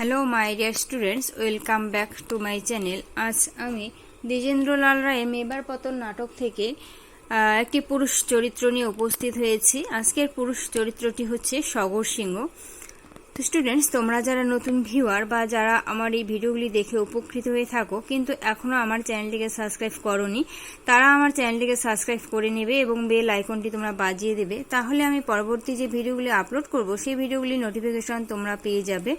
Hello my dear students welcome back to my channel আজ আমি দ্বিজেন্দ্রলাল রায় মেবার পতন নাটক থেকে একটি পুরুষ চরিত্র নিয়ে উপস্থিত হয়েছি। আজকের পুরুষ চরিত্রটি হচ্ছে সগর সিংহ। তো স্টুডেন্টস তোমরা যারা নতুন ভিউয়ার বা যারা আমার এই ভিডিওগুলি দেখে উপকৃত হয়ে থাকো, কিন্তু এখনও আমার চ্যানেলটিকে সাবস্ক্রাইব করনি, তারা আমার চ্যানেলটিকে সাবস্ক্রাইব করে নেবে এবং বেল আইকনটি তোমরা বাজিয়ে দেবে। তাহলে আমি পরবর্তী যে ভিডিওগুলি আপলোড করব, সেই ভিডিওগুলি নোটিফিকেশন তোমরা পেয়ে যাবে।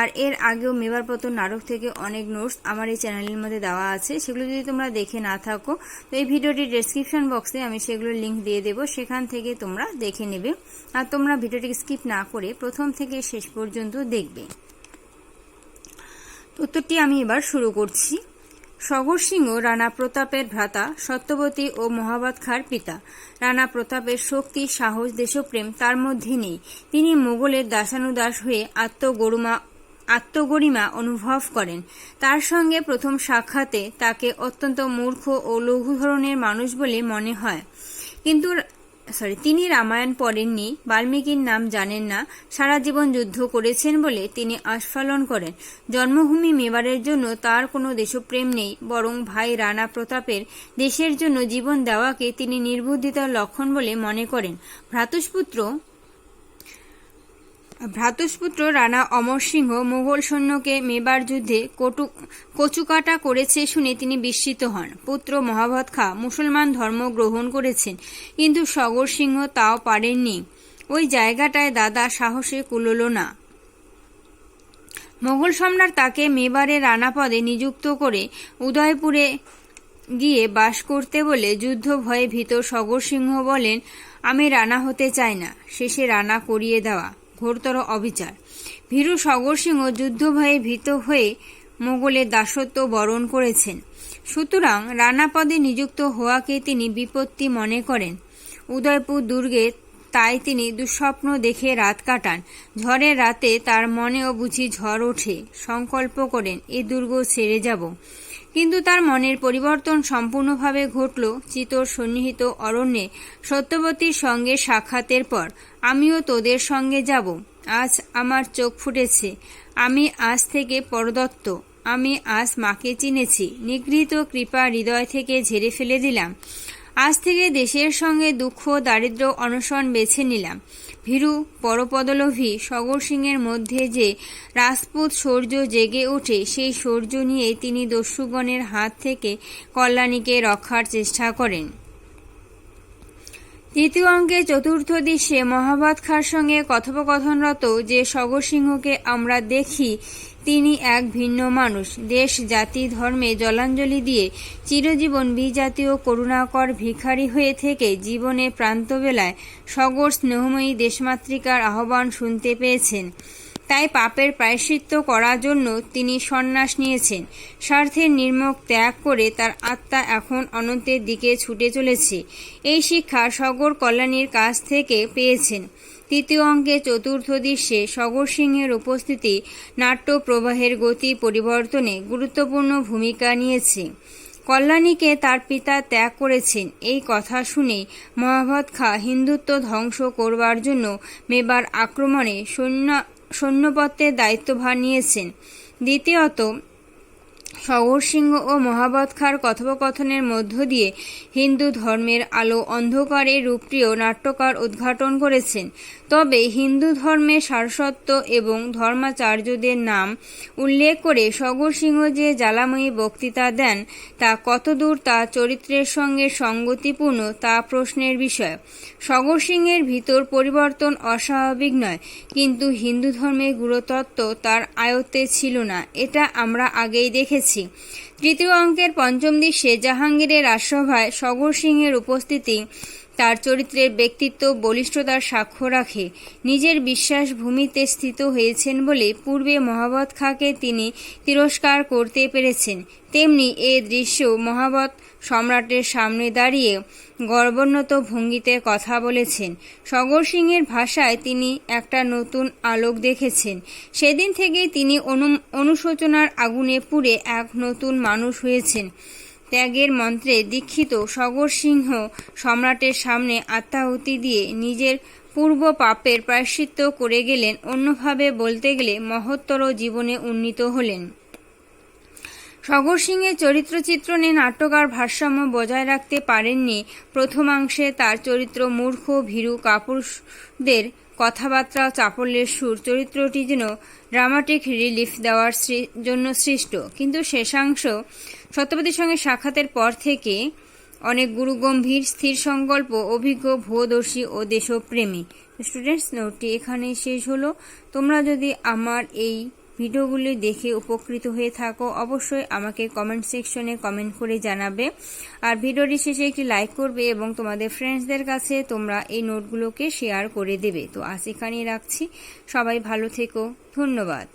আর এর আগেও মেবার পতন নাটক থেকে অনেক নোটস আমার এই চ্যানেলের মধ্যে দেওয়া আছে, সেগুলো যদি তোমরা দেখে না থাকো, তো এই ভিডিওটির ডেসক্রিপশন বক্সে আমি সেগুলোর লিঙ্ক দিয়ে দেবো, সেখান থেকে তোমরা দেখে নেবে। আর তোমরা ভিডিওটিকে স্কিপ না করে প্রথম থেকে শেষ পর্যন্ত দেখবে। উত্তরটি আমি এবার শুরু করছি। সগর সিংহ, রানা প্রতাপের ভ্রাতা, সত্যবতী ও মহাবাদ খাঁর পিতা। রানা প্রতাপের শক্তি, সাহস, দেশপ্রেম তার মধ্যে নেই। তিনি মোগলের দাসানুদাস হয়ে আত্মগরুমা, আত্মগরিমা অনুভব করেন। তার সঙ্গে প্রথম সাক্ষাতে তাকে অত্যন্ত মূর্খ ও লঘু ধরনের মানুষ বলে মনে হয়। কিন্তু সরি তিনি রামায়ণ পড়েননি, বাল্মীকির নাম জানেন না, সারা জীবন যুদ্ধ করেছেন বলে তিনি আস্ফালন করেন। জন্মভূমি মেবারের জন্য তার কোনো দেশপ্রেম নেই, বরং ভাই রানা প্রতাপের দেশের জন্য জীবন দেওয়াকে তিনি নির্বুদ্ধিতার লক্ষণ বলে মনে করেন। ভ্রাতুষ্পুত্র ভ্রাতুষ্পুত্র রানা অমর সিংহ মোগল সৈন্যকে মেবার যুদ্ধে কটু, কচুকাটা করেছে শুনে তিনি বিস্মিত হন। পুত্র মহাবত খা মুসলমান ধর্ম গ্রহণ করেছেন, কিন্তু সগর সিংহ তাও পারেননি। ওই জায়গাটায় দাদা সাহসে কুলল না। মোগল সম্রাট তাকে মেবারে রানা পদে নিযুক্ত করে উদয়পুরে গিয়ে বাস করতে বলে যুদ্ধ ভয়ে ভীত সগর সিংহ বলেন, আমি রানা হতে চাই না। শেষে রানা করিয়ে দেওয়া। ঘোরতর অবিচার। ভীরু সগর সিংহ যুদ্ধ ভয়ে ভীত হয়ে মোগলের দাসত্ব বরণ করেছেন। সুতরাং রানা পদে নিযুক্ত হওয়াকে তিনি বিপত্তি মনে করেন। উদয়পুর দুর্গে তাই তিনি দুঃস্বপ্ন দেখে রাত কাটান। ঝড়ের রাতে তার মনেও বুঝি ঝড় ওঠে। সংকল্প করেন, এ দুর্গ ছেড়ে যাব। কিন্তু তার মনের পরিবর্তন সম্পূর্ণভাবে ঘটল চিতর সন্নিহিত অরণ্যে সত্যবতীর সঙ্গে সাক্ষাতের পর। আমিও তোদের সঙ্গে যাব। আজ আমার চোখ ফুটেছে। আমি আজ থেকে পরদত্ত। আমি আজ মাকে চিনেছি। নিগৃহীত কৃপা হৃদয় থেকে ঝেড়ে ফেলে দিলাম। আজ থেকে দেশের সঙ্গে দুঃখ দারিদ্র অনশন বেছে নিলাম। ভীরু, পরপদলোভী সগর সিংয়ের মধ্যে যে রাজপুত শৌর্য জেগে ওঠে, সেই শৌর্য নিয়ে তিনি দস্যুগণের হাত থেকে কল্যাণীকে রক্ষার চেষ্টা করেন। তৃতীয় অঙ্কে চতুর্থ দৃশ্যে মহাভাত খার সঙ্গে কথোপকথনরত যে সগর সিংহকে আমরা দেখি তিনি এক ভিন্ন মানুষ। দেশ, জাতি, ধর্মে জলাঞ্জলি দিয়ে চিরজীবন বিজাতীয় করুণাকর ভিখারি হয়ে থেকে জীবনে প্রান্তবেলায় সগর স্নেহময়ী দেশমাতৃকার আহ্বান শুনতে পেয়েছেন। তাই পাপের প্রায়শ্চিত্ত করার জন্য তিনি সন্ন্যাস নিয়েছেন। স্বার্থের নির্মক ত্যাগ করে তার আত্মা এখন অনন্তের দিকে ছুটে চলেছে। এই শিক্ষা সগর কল্যাণীর কাছ থেকে পেয়েছেন। তৃতীয় অঙ্কে চতুর্থ দৃশ্যে সগর সিংহের উপস্থিতি নাট্য প্রবাহের গতি পরিবর্তনে গুরুত্বপূর্ণ ভূমিকা নিয়েছে। কল্যাণীকে তার পিতা ত্যাগ করেছেন। এই কথা শুনে মহাভাত খা হিন্দুত্ব ধ্বংস করবার জন্য মেবার আক্রমণে সৈন্য সৈন্যপত্রের দায়িত্বভার নিয়েছেন। দ্বিতীয়ত সগর সিংহ ও মহাবত খার কথোপকথনের মধ্য দিয়ে হিন্দু ধর্মের আলো অন্ধকারে রূপটিও নাট্যকার উদ্ঘাটন করেছেন। তবে হিন্দু ধর্মের সারসত্ব এবং ধর্মাচার্যদের নাম উল্লেখ করে সগর সিংহ যে জ্বালাময়ী বক্তৃতা দেন, তা কতদূর তা চরিত্রের সঙ্গে সঙ্গতিপূর্ণ, তা প্রশ্নের বিষয়। সগর সিংহের ভিতর পরিবর্তন অস্বাভাবিক নয়, কিন্তু হিন্দু ধর্মের গুরুতত্ত্ব তার আয়ত্তে ছিল না, এটা আমরা আগেই দেখেছি। তৃতীয় অঙ্কের পঞ্চম দৃশ্যে জাহাঙ্গীরের রাজসভায় সগর সিংহের উপস্থিতি তার চরিত্রের ব্যক্তিত্ব বলিষ্ঠতার সাক্ষ্য রাখে। নিজের বিশ্বাস ভূমিতে স্থিত হয়েছেন বলে পূর্বে মহাবত খাঁকে তিনি তিরস্কার করতে পেরেছেন। তেমনি এ দৃশ্য মহাবত সম্রাটের সামনে দাঁড়িয়ে গর্বোন্নত ভঙ্গিতে কথা বলেছেন। সগর সিংয়ের ভাষায় তিনি একটা নতুন আলোক দেখেছেন। সেদিন থেকেই তিনি অনু, অনুশোচনার আগুনে পুড়ে এক নতুন মানুষ হয়েছেন। ত্যাগের মন্ত্রে দীক্ষিত সগর সিংহ সম্রাটের সামনে আত্মাহুতি দিয়ে নিজের পূর্ব পাপের প্রায়শ্চিত্ত করে গেলেন। অন্যভাবে বলতে গেলে মহত্তর জীবনে উন্নীত হলেন। সগর সিংয়ের চরিত্র চিত্রণে নাট্যকার ভারসাম্য বজায় রাখতে পারেননি। প্রথমাংশে তার চরিত্র মূর্খ, ভীরু কাপুরদের কথাবার্তা চাপল্যের সুর চরিত্রটি যেন ড্রামাটিক রিলিফ দেওয়ার জন্য সৃষ্ট। কিন্তু শেষাংশ সত্যপতির সঙ্গে সাক্ষাতের পর থেকে অনেক গুরুগম্ভীর, স্থির সংকল্প, অভিজ্ঞ ভূদর্শী ও দেশপ্রেমী। স্টুডেন্টস নোটটি এখানেই শেষ হলো। তোমরা যদি আমার এই ভিডিওগুলি দেখে উপকৃত হয়ে থাকো, অবশ্যই আমাকে কমেন্ট সেকশনে কমেন্ট করে জানাবে। আর ভিডিওটি শেষে একটি লাইক করবে এবং তোমাদের ফ্রেন্ডসদের কাছে তোমরা এই নোটগুলোকে শেয়ার করে দেবে। তো আজ এখানেই রাখছি। সবাই ভালো থেকো। ধন্যবাদ।